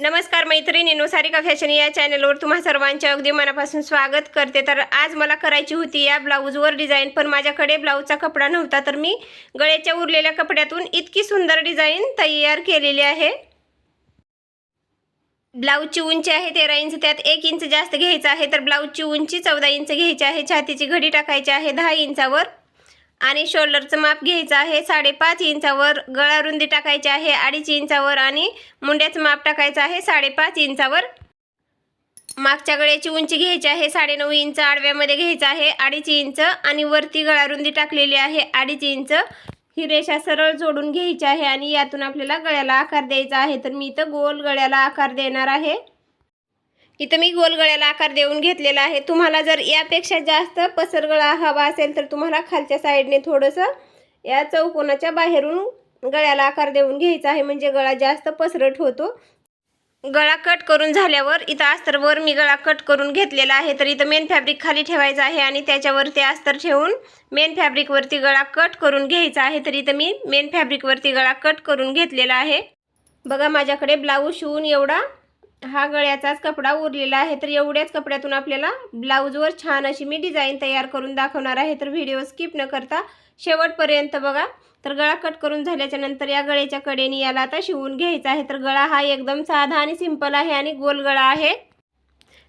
नमस्कार मैत्रिणींनो सारिका फॅशन या चॅनलवर तुम्हा सर्वांचे अगदी मनापासून स्वागत करते. तर आज मला करायची होती या ब्लाऊजवर डिझाईन पण माझ्याकडे ब्लाऊजचा कपडा नव्हता तर मी गळ्याच्या उरलेल्या कपड्यातून इतकी सुंदर डिझाईन तयार केलेली आहे. ब्लाऊजची उंची आहे तेरा इंच त्यात एक इंच जास्त घ्यायचं आहे तर ब्लाऊजची उंची चौदा इंच घ्यायची आहे छातीची घडी टाकायची आहे दहा इंचावर. आणि शोल्डरचं माप घ्यायचं आहे. साडेपाच इंचावर गळा रुंदी टाकायची आहे. अडीच इंचावर आणि मुंड्याचं माप टाकायचं आहे. साडेपाच इंचावर. मागच्या गळ्याची उंची घ्यायची आहे. साडेनऊ इंच आडव्यामध्ये घ्यायचं आहे. अडीच इंच आणि वरती गळा रुंदी टाकलेली आहे. अडीच इंच ही रेषा सरळ जोडून घ्यायची आहे आणि यातून आपल्याला गळ्याला आकार द्यायचा आहे. तर मी इथं गोल गळ्याला आकार देणार आहे. इथं मी गोलगळ्याला आकार देऊन घेतलेला आहे. तुम्हाला जर यापेक्षा जास्त पसर गळा हवा असेल तर तुम्हाला खालच्या साईडने थोडंसं या चौकोनाच्या बाहेरून गळ्याला आकार देऊन घ्यायचा आहे. म्हणजे गळा जास्त पसरट होतो. गळा कट करून झाल्यावर इथं अस्तरवर मी गळा कट करून घेतलेला आहे. तर इथं मेन फॅब्रिक खाली ठेवायचं आहे आणि त्याच्यावर ते अस्तर ठेवून मेन फॅब्रिकवरती गळा कट करून घ्यायचा आहे. तर इथं मी मेन फॅब्रिकवरती गळा कट करून घेतलेला आहे. बघा माझ्याकडे ब्लाऊज शिवून एवढा हा गळ्याचाच कपडा उरलेला आहे तर एवढ्याच कपड्यातून आपल्याला ब्लाऊजवर छान अशी मी डिझाईन तयार करून दाखवणार आहे. तर व्हिडिओ स्किप न करता शेवटपर्यंत बघा. तर गळा कट करून झाल्याच्यानंतर या गळ्याच्या कडेने याला आता शिवून घ्यायचा आहे. तर गळा हा एकदम साधा आणि सिंपल आहे आणि गोल गळा आहे.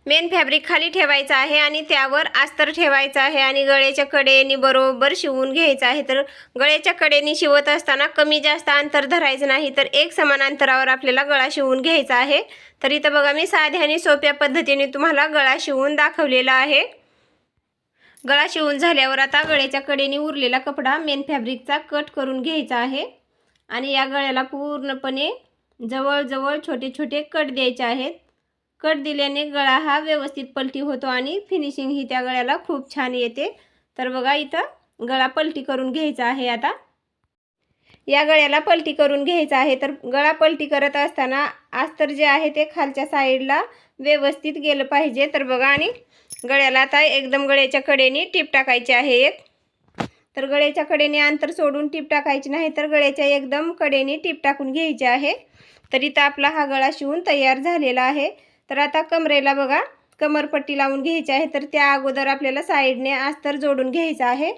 मेन फॅब्रिक खाली ठेवायचं आहे आणि त्यावर अस्तर ठेवायचं आहे आणि गळ्याच्या कडेने बरोबर शिवून घ्यायचं आहे. तर गळ्याच्या कडेने शिवत असताना कमी जास्त अंतर धरायचं नाही तर एक समान अंतरावर आपल्याला गळा शिवून घ्यायचा आहे. तर इथं बघा मी साध्या आणि सोप्या पद्धतीने तुम्हाला गळा शिवून दाखवलेला आहे. गळा शिवून झाल्यावर आता गळ्याच्या कडेने उरलेला कपडा मेन फॅब्रिकचा कट करून घ्यायचा आहे. आणि या गळ्याला पूर्णपणे जवळजवळ छोटे छोटे कट द्यायचे आहेत. कट दिल्याने गळा हा व्यवस्थित पलटी होतो आणि फिनिशिंग ही त्या गळ्याला खूप छान येते. तर बघा इथं गळा पलटी करून घ्यायचा आहे आता. या गळ्याला पलटी करून घ्यायचा आहे. तर गळा पलटी करत असताना अस्तर जे आहे ते खालच्या साईडला व्यवस्थित गेलं पाहिजे. तर बघा आणि गळ्याला आता एकदम गळ्याच्या कडेने टीप टाकायची आहे एक. तर गळ्याच्या कडेने अंतर सोडून टीप टाकायची नाही तर गळ्याच्या एकदम कडेने टीप टाकून घ्यायची आहे. तर इथं आपला हा गळा शिवून तयार झालेला आहे. तर आता कमरेला बघा कमरपट्टी लावून घ्यायची आहे तर त्या अगोदर आपल्याला साईडने अस्तर जोडून घ्यायचं आहे.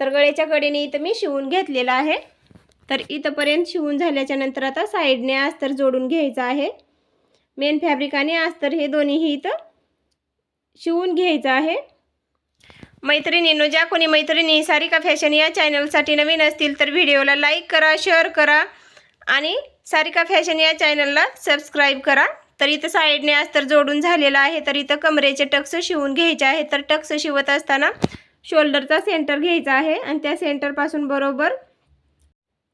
तर गळ्याच्या कडेने इथं मी शिवून घेतलेलं आहे. तर इथंपर्यंत शिवून झाल्याच्यानंतर आता साईडने अस्तर जोडून घ्यायचं आहे. मेन फॅब्रिक आणि अस्तर हे दोन्हीही इथं शिवून घ्यायचं आहे. मैत्रिणींनो ज्या कोणी मैत्रिणी सारिका फॅशन या चॅनलसाठी नवीन असतील तर व्हिडिओला लाईक करा शेअर करा आणि सारिका फॅशन या चॅनलला सबस्क्राईब करा. तर इथं साईडने आज तर जोडून झालेलं आहे तर इथं कमरेचे टक्स शिवून घ्यायचे आहे तर टक्स शिवत असताना शोल्डरचा सेंटर घ्यायचा आहे आणि त्या सेंटरपासून बरोबर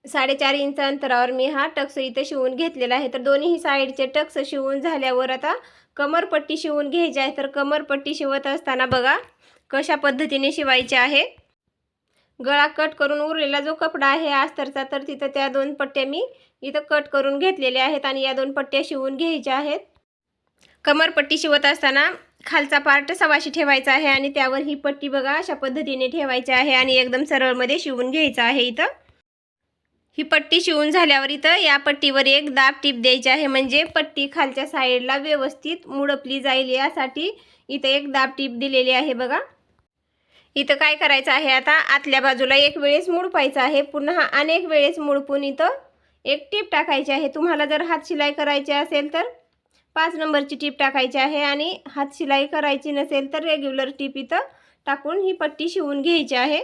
साडेचार इंच अंतरावर मी हा टक्स इथे शिवून घेतलेला आहे. तर दोन्ही साईडचे टक्स शिवून झाल्यावर आता कमरपट्टी शिवून घ्यायची आहे. तर कमरपट्टी शिवत असताना बघा कशा पद्धतीने शिवायचे आहे. गळा कट करून उरलेला जो कपडा आहे अस्तरचा तर तिथं त्या दोन पट्ट्या मी इथं कट करून घेतलेल्या आहेत आणि या दोन पट्ट्या शिवून घ्यायच्या आहेत. कमरपट्टी शिवत असताना खालचा पार्ट सवाशी ठेवायचा आहे आणि त्यावर ही पट्टी बघा अशा पद्धतीने ठेवायची आहे आणि एकदम सरळमध्ये शिवून घ्यायचं आहे इथं. ही पट्टी शिवून झाल्यावर इथं या पट्टीवर एक दाब टीप द्यायची आहे म्हणजे पट्टी खालच्या साईडला व्यवस्थित मुडपली जाईल यासाठी इथं एक दाब टीप दिलेली आहे बघा. इथं काय करायचं आहे आता? आतल्या बाजूला एक वेळेस मुडपायचं आहे. पुन्हा अनेक वेळेस मुडपून इथं एक टीप टाकायची आहे. तुम्हाला जर हात शिलाई करायची असेल तर पाच नंबरची टीप टाकायची आहे आणि हात शिलाई करायची नसेल तर रेग्युलर टीप इथं टाकून ही पट्टी शिवून घ्यायची आहे.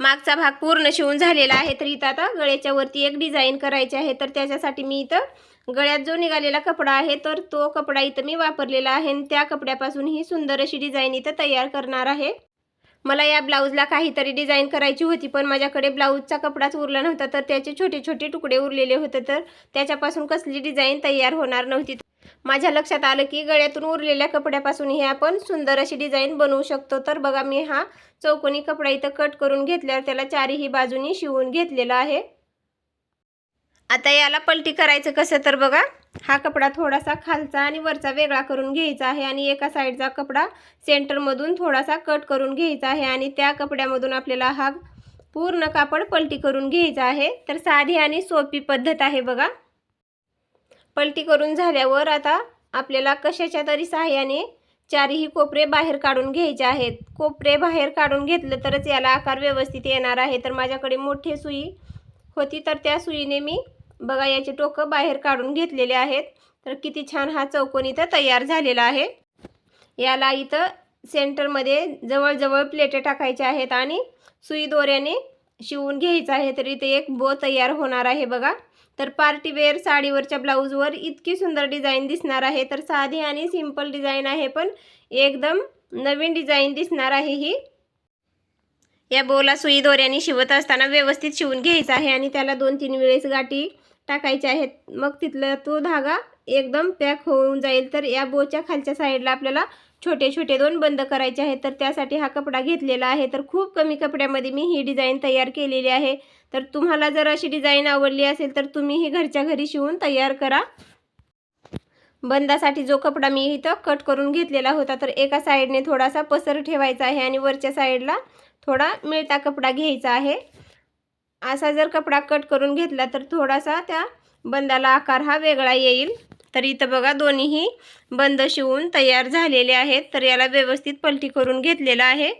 मागचा भाग पूर्ण शिवून झालेला आहे. तर इथं आता गळ्याच्या वरती एक डिझाईन करायची आहे. तर त्याच्यासाठी मी इथं गळ्यात जो निघालेला कपडा आहे तर तो कपडा इथं मी वापरलेला आहे. आणि त्या कपड्यापासून ही सुंदर अशी डिझाईन इथं तयार करणार आहे. मला या ब्लाऊजला काहीतरी डिझाईन करायची होती पण माझ्याकडे ब्लाऊजचा कपडाच उरला नव्हता तर त्याचे छोटे छोटे तुकडे उरलेले होते तर त्याच्यापासून कसली डिझाईन तयार होणार नव्हती. माझ्या लक्षात आलं की गळ्यातून उरलेल्या कपड्यापासून हे आपण सुंदर अशी डिझाईन बनवू शकतो. तर बघा मी हा चौकोनी कपडा इथं कट करून घेतल्यावर त्याला चारही बाजूनी शिवून घेतलेला आहे. आता याला पलटी करायचं कसं तर बघा. हा कपडा थोडासा खालचा आणि वरचा वेगळा करून घ्यायचा आहे आणि एका साईडचा कपडा सेंटरमधून थोडासा कट करून घ्यायचा आहे आणि त्या कपड्यामधून आपल्याला हा पूर्ण कापड पलटी करून घ्यायचा आहे. तर साधी आणि सोपी पद्धत आहे बघा. पलटी करून झाल्यावर आता आपल्याला कशाच्या तरी सहाय्याने चारही कोपरे बाहेर काढून घ्यायचे आहेत. कोपरे बाहेर काढून घेतलं तरच याला आकार व्यवस्थित येणार आहे. तर माझ्याकडे मोठी सुई होती तर त्या सुईने मी बघा याचे टोकं बाहेर काढून घेतलेले आहेत. तर किती छान हा चौकोन इथं तयार झालेला आहे. याला इथं सेंटरमध्ये जवळजवळ प्लेटे टाकायचे आहेत आणि सुई दोऱ्याने शिवून घ्यायचं आहे. तर इथे एक बो तयार होणार आहे बघा. तर पार्टीवेअर साडीवरच्या ब्लाऊजवर इतकी सुंदर डिझाईन दिसणार आहे. तर साधी आणि सिंपल डिझाईन आहे पण एकदम नवीन डिझाईन दिसणार आहे ही. या बोला सुई दोऱ्याने शिवत असताना व्यवस्थित शिवून घ्यायचं आहे आणि त्याला दोन तीन वेळेस गाठी टाकायचे आहेत. मग तिथला तो धागा एकदम पॅक होऊन जाईल. तर या बोच्या खालच्या साईडला आपल्याला छोटे छोटे दोन बंद करायचे आहेत. तर त्यासाठी हा कपडा घेतलेला आहे. तर खूप कमी कपड्यामध्ये मी ही डिझाईन तयार केलेली आहे. तर तुम्हाला जर अशी डिझाईन आवडली असेल तर तुम्ही ही घरच्या घरी शिवून तयार करा. बंदासाठी जो कपडा मी इथं कट करून घेतलेला होता तर एका साईडने थोडासा पसर ठेवायचा आहे आणि वरच्या साईडला थोडा मिळता कपडा घ्यायचा आहे. असा जर कपडा कट करून घेतला तर थोडासा त्या बंदाला आकार हा वेगळा येईल. तर इथं बघा दोन्हीही बंद शिवून तयार झालेले आहेत. तर याला व्यवस्थित पलटी करून घेतलेलं आहे.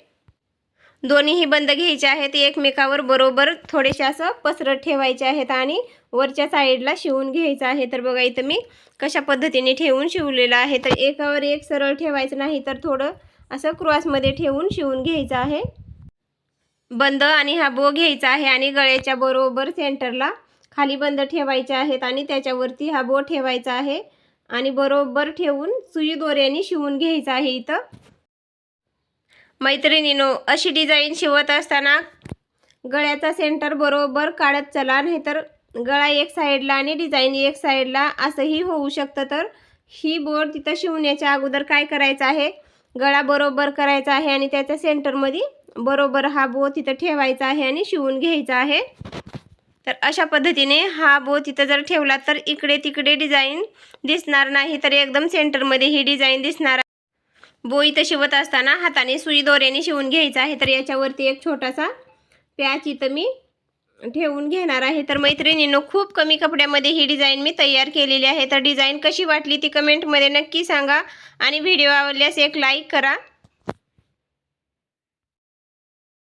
दोन्हीही बंद घ्यायचे आहेत. एकमेकावर बरोबर थोडेसे असं पसरत ठेवायचे आहेत आणि वरच्या साईडला शिवून घ्यायचं आहे. तर बघा इथं मी कशा पद्धतीने ठेवून शिवलेलं आहे. तर एकावर एक सरळ ठेवायचं नाही तर थोडं असं क्रॉसमध्ये ठेवून शिवून घ्यायचं आहे. बंद आणि हा बो घ्यायचा आहे आणि गळ्याच्या बरोबर सेंटरला खाली बंद ठेवायचे आहेत आणि त्याच्यावरती हा बो ठेवायचा आहे आणि बरोबर ठेवून सुई दोऱ्याने शिवून घ्यायचं आहे इथं. मैत्रिणीनो अशी डिझाईन शिवत असताना गळ्याचा सेंटर बरोबर काढत चला नाहीतर गळा एक साईडला आणि डिझाईन एक साईडला असंही होऊ शकतं. तर ही बोर्ड तिथं शिवण्याच्या अगोदर काय करायचं आहे? गळा बरोबर करायचा आहे आणि त्याच्या सेंटरमध्ये बरोबर हा बो तिथं ठेवायचा आहे आणि शिवून घ्यायचा आहे. तर अशा पद्धतीने हा बो तिथं जर ठेवला तर इकडे तिकडे डिझाईन दिसणार नाही तर एकदम सेंटरमध्ये ही डिझाईन दिसणार बो इथं शिवत असताना हाताने सुई दोऱ्याने शिवून घ्यायचा आहे तर याच्यावरती एक छोटासा प्याच इथं मी ठेवून घेणार आहे. तर मैत्रिणींनो खूप कमी कपड्यामध्ये ही डिझाईन मी तयार केलेली आहे. तर डिझाईन कशी वाटली ती कमेंटमध्ये नक्की सांगा आणि व्हिडिओ आवडल्यास एक लाईक करा.